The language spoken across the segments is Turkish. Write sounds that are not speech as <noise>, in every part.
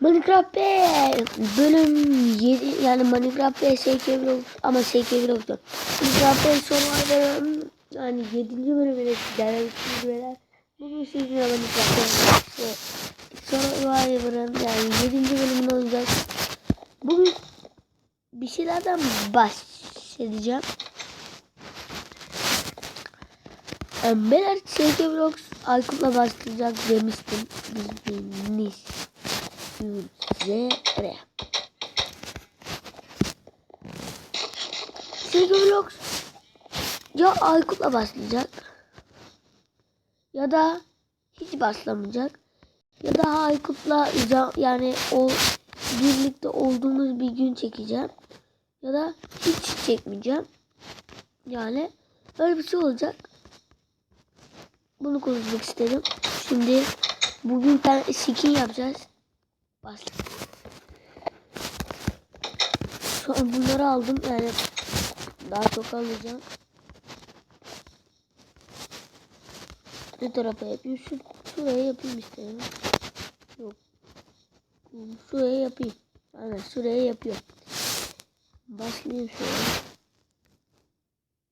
Minecraft B bölüm 7 yani Minecraft B SK Vlog ama SK Vlog diyorum. Minecraft B Survivor'ın yani 7. bölümüne sizlerle beyler. Bugün sizinle Minecraft B Survivor'ın yani 7. bölümünü oynayacağız. Bugün bir şeylerden bahsedeceğim. Ee, Beyler SK Vlog Aykut'la başlayacak demiştim. Bildiğiniz üzere. SK Vlog ya Aykut'la başlayacak ya da hiç başlamayacak ya da Aykut'la yani o birlikte olduğumuz bir gün çekeceğim ya da hiç çekmeyeceğim. Yani öyle bir şey olacak. Bunu konuşmak istedim. Şimdi bugün ben skin yapacağız. Şu an bunları aldım yani daha çok alacağım. Ne tarafa yapayım? Şu, şuraya yapayım istedim. Yok. Şuraya yapayım. Aynen şuraya yapıyorum. Başlayayım şuraya.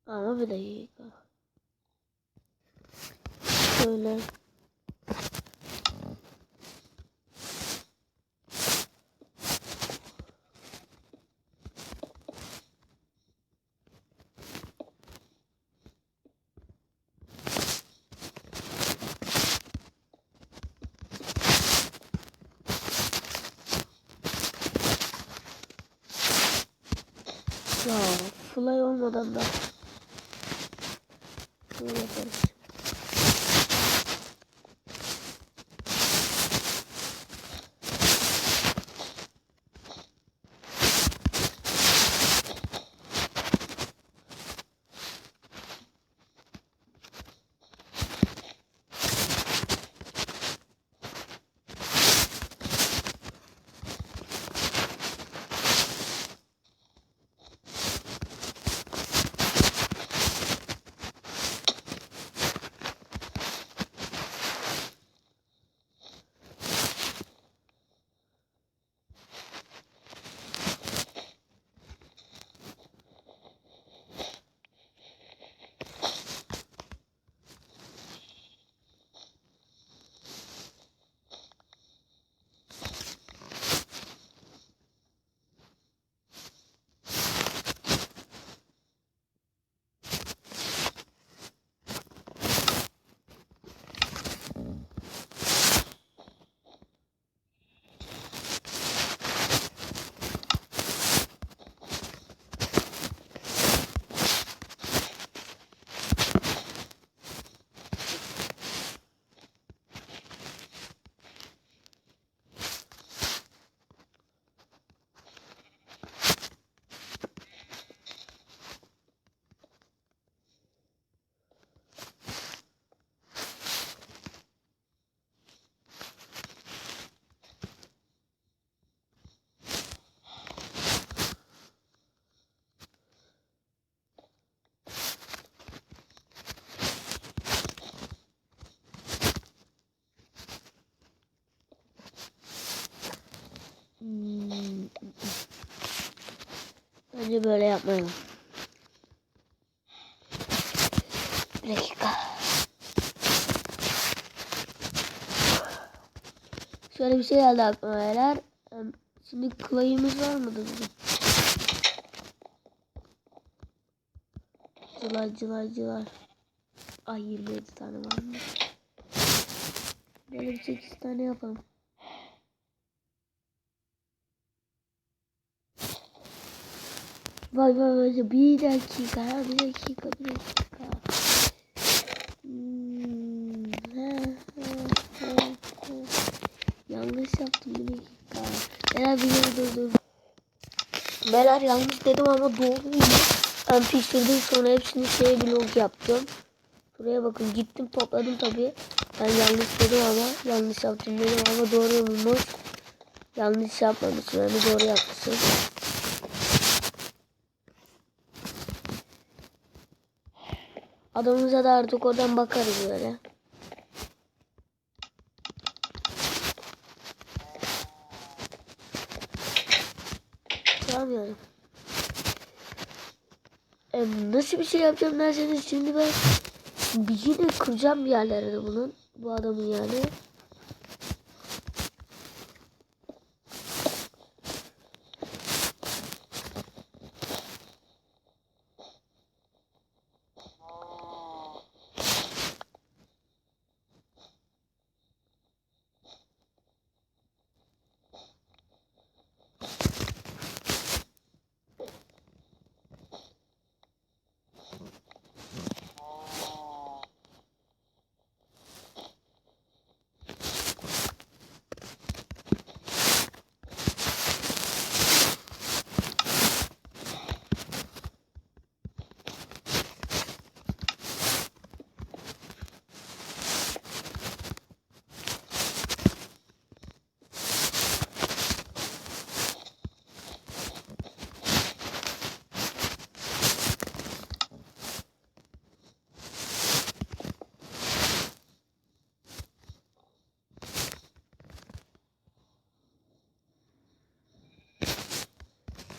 Ama bir dakika. Şöyle. Fly olmadan da böyle yaparız. Bence böyle yapmayalım. Bir dakika. Şöyle bir şey geldi aklıma beyler. Şimdi kılayımız var mıdır bizim? Cılar cılar cılar. Ay 27 tane var mı? Böyle bir 8 tane yapalım. Vay vay vay bir dakika bir dakika bir dakika. Hmm, he, he, he, he. Yanlış yaptım bir dakika. Beyler bir yere dur dur. Beyler yanlış dedim ama doğruydu. Ben pişirdim sonra hepsini şey vlog yaptım. Buraya bakın gittim topladım tabi. Ben yanlış dedim ama yanlış yaptım dedim ama doğruymuş. Yanlış yapmamışım yani doğru yapmışım. Adamımıza da artık oradan bakarız böyle. Yapamıyorum. E, nasıl bir şey yapacağım derseniz şimdi ben yine kıracağım bir yerlerini bunun. Bu adamın yani.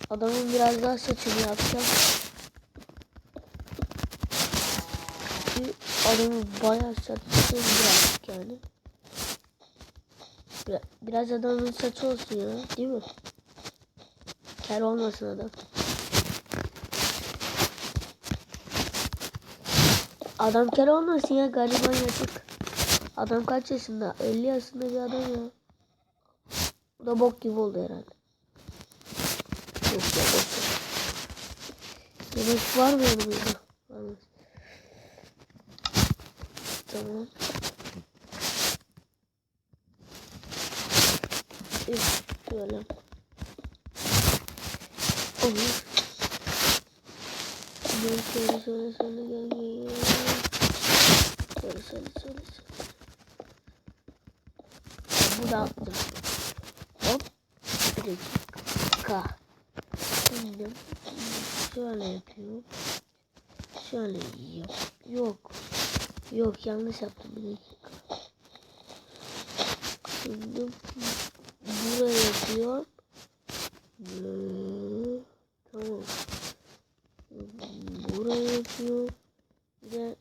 Adamın biraz daha saçını yapacağım. Çünkü adamın bayağı saçı birazcık yani. Biraz, adamın saçı olsun ya değil mi? Kel olmasın adam. Adam kel olmasın ya gariban yazık. Adam kaç yaşında? 50 yaşında bir adam ya. Bu da bok gibi oldu herhalde. Yok ya boş ver. Yemek var mı yanımızda? Var Tamam. Evet, şöyle. Olur. Gel şöyle şöyle şöyle gel gel. Şöyle şöyle şöyle şöyle. Bu da attım. Hop. Bir dakika. Şimdi şöyle yapıyorum. Şöyle yok. Yok. Yok yanlış yaptım bir dakika. Şimdi buraya yapıyorum. Böyle. Tamam. Buraya yapıyorum. Bir de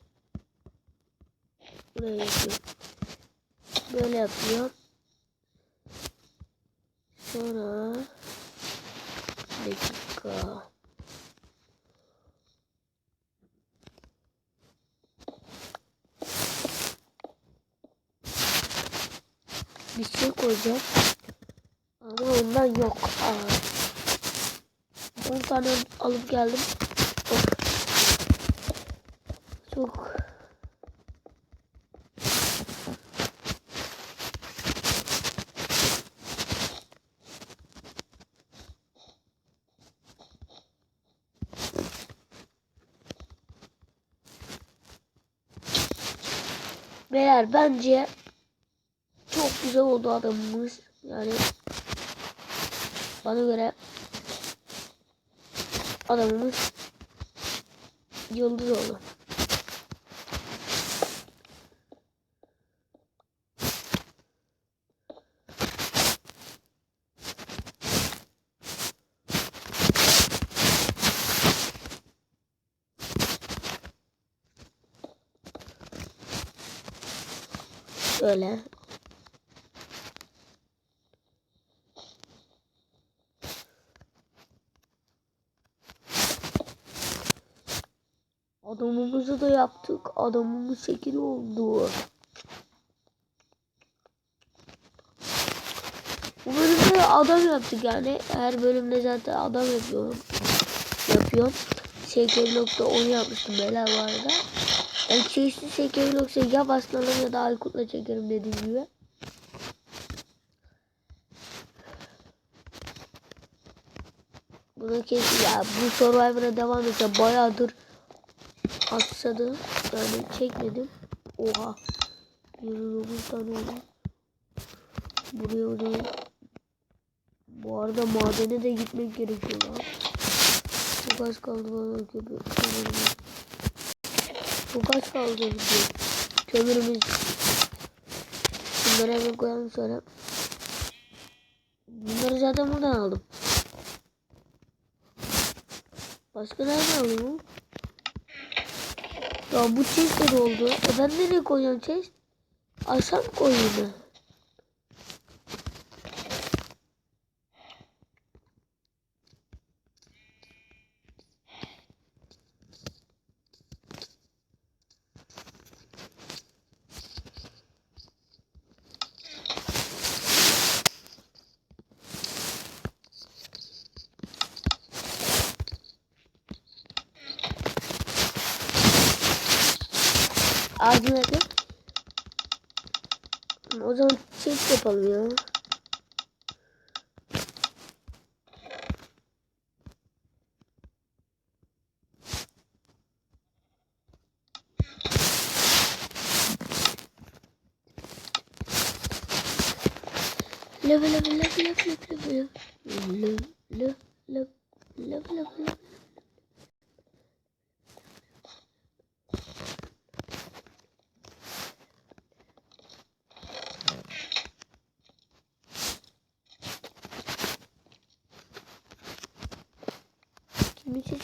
buraya yapıyorum. Böyle yapıyorum. Sonra bir dakika. Bir şey koyacağım. Ama ondan yok. Aa. 10 tane alıp geldim. Of. Çok Beyler bence çok güzel oldu adamımız. Yani bana göre adamımız yıldız oldu. Şöyle. Adamımızı da yaptık. Adamımız şekil oldu. Bu bölümde adam yaptık yani. Her bölümde zaten adam yapıyorum. Yapıyorum. SK.10 yapmıştım beyler bu arada. Yani çeşitli SK yoksa ya Baslanım ya da Aykut'la çekerim dediğim gibi. Buna kesin ya bu Survivor'a devam etse bayağıdır atsadı yani çekmedim. Oha. 29 tane oldu. Buraya o zaman bu arada madene de gitmek gerekiyor lan. Çok az kaldı bana köpek. Çok az kaldı diyor. Kömürümüz. Bunları hemen koyalım sonra. Bunları zaten buradan aldım. Başka nerede alayım? Ya bu chest de doldu. E ben nereye koyacağım chest? Aşağı mı koyayım ben? Ağzını yapayım. O zaman chest yapalım ya. Löv löv löv löv löv löv löv löv löv löv löv löv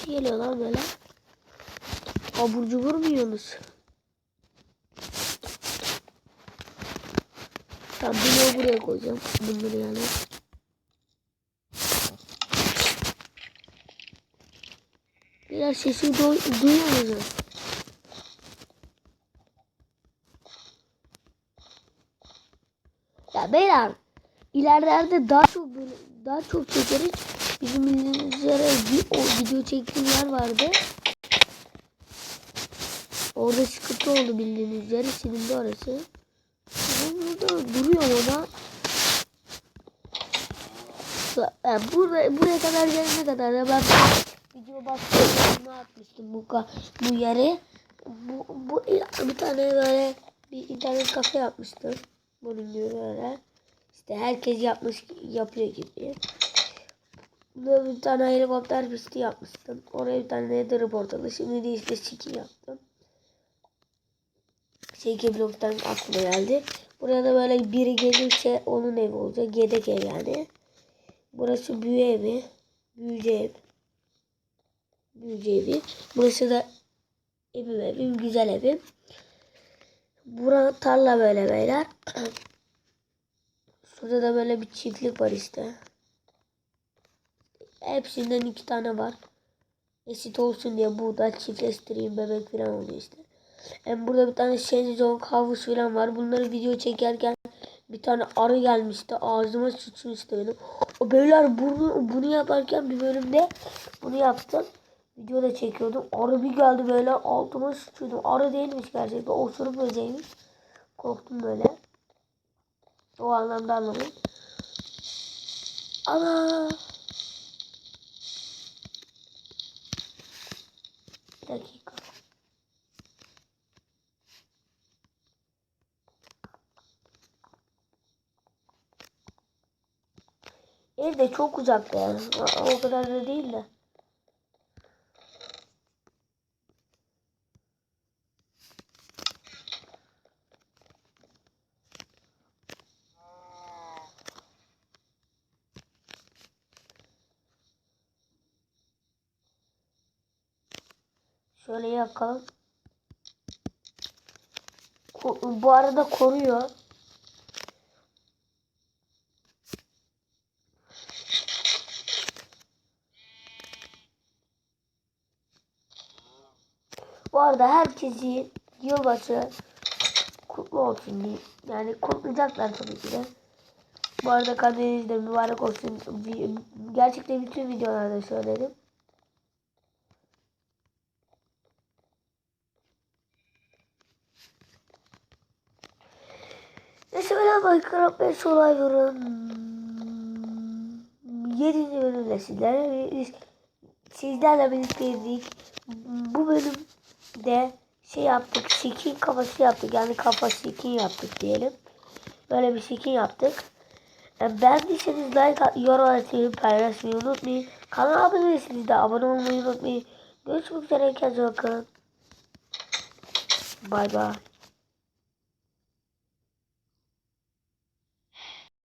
sesi geliyor lan böyle? Abur cubur mu yiyorsunuz? Tamam bunu buraya koyacağım. Bunları yani. Biraz sesi du duyuyor musunuz? Ya beyler ilerlerde daha çok böyle daha çok çekeriz. Bizim bildiğiniz üzere bir o video çektiğim yer vardı. Orada sıkıntı oldu bildiğiniz üzere silindi orası. Ben burada duruyor ona. Yani buraya, buraya kadar gelene kadar da ben video başlığına atmıştım bu, bu yere. Bu, bu bir tane böyle bir internet kafe yapmıştım. Bunun gibi böyle. İşte herkes yapmış yapıyor gibi. Burada bir tane helikopter pisti yapmıştım. Oraya bir tane nether portalı. Şimdi de işte skin yaptım. Şey bloktan aklıma geldi. Buraya da böyle biri gelirse onun evi olacak. Yedek ev yani. Burası büyü evi. Büyücü ev. Büyücü evi. Burası da evim evim. Güzel evim. Bura tarla böyle beyler. <clears throat> Şurada da böyle bir çiftlik var işte. Hepsinden iki tane var. Eşit olsun diye burada çiftleştireyim bebek falan oluyor işte. Hem burada bir tane şezlong havuz falan var. Bunları video çekerken bir tane arı gelmişti. Ağzıma sıçmıştı benim. O beyler bunu, bunu yaparken bir bölümde bunu yaptım. Videoda çekiyordum. Arı bir geldi böyle altıma sıçıyordum. Arı değilmiş gerçekten. Osurup böceğiymiş. Korktum böyle. O anlamda anladım. Ana. De çok uzakta yani. O kadar da değil de. Şöyle yakalım. Bu arada koruyor. Bu arada herkesi yılbaşı kutlu olsun diye. Yani kutlayacaklar tabii ki de. Bu arada Kadir'iniz de mübarek olsun. Gerçekten bütün videolarda söyledim. Ben Minecraft ve Survivor'ın 7. bölümde sizlerle sizlerle birlikteydik. Bu bölümde şey yaptık, skin kafası yaptık. Yani kafa skin yaptık diyelim. Böyle bir skin yaptık. Yani beğendiyseniz like yorum atmayı, paylaşmayı unutmayın. Kanala abone değilseniz de abone olmayı unutmayın. Görüşmek üzere. Kendinize bakın. Bay bay.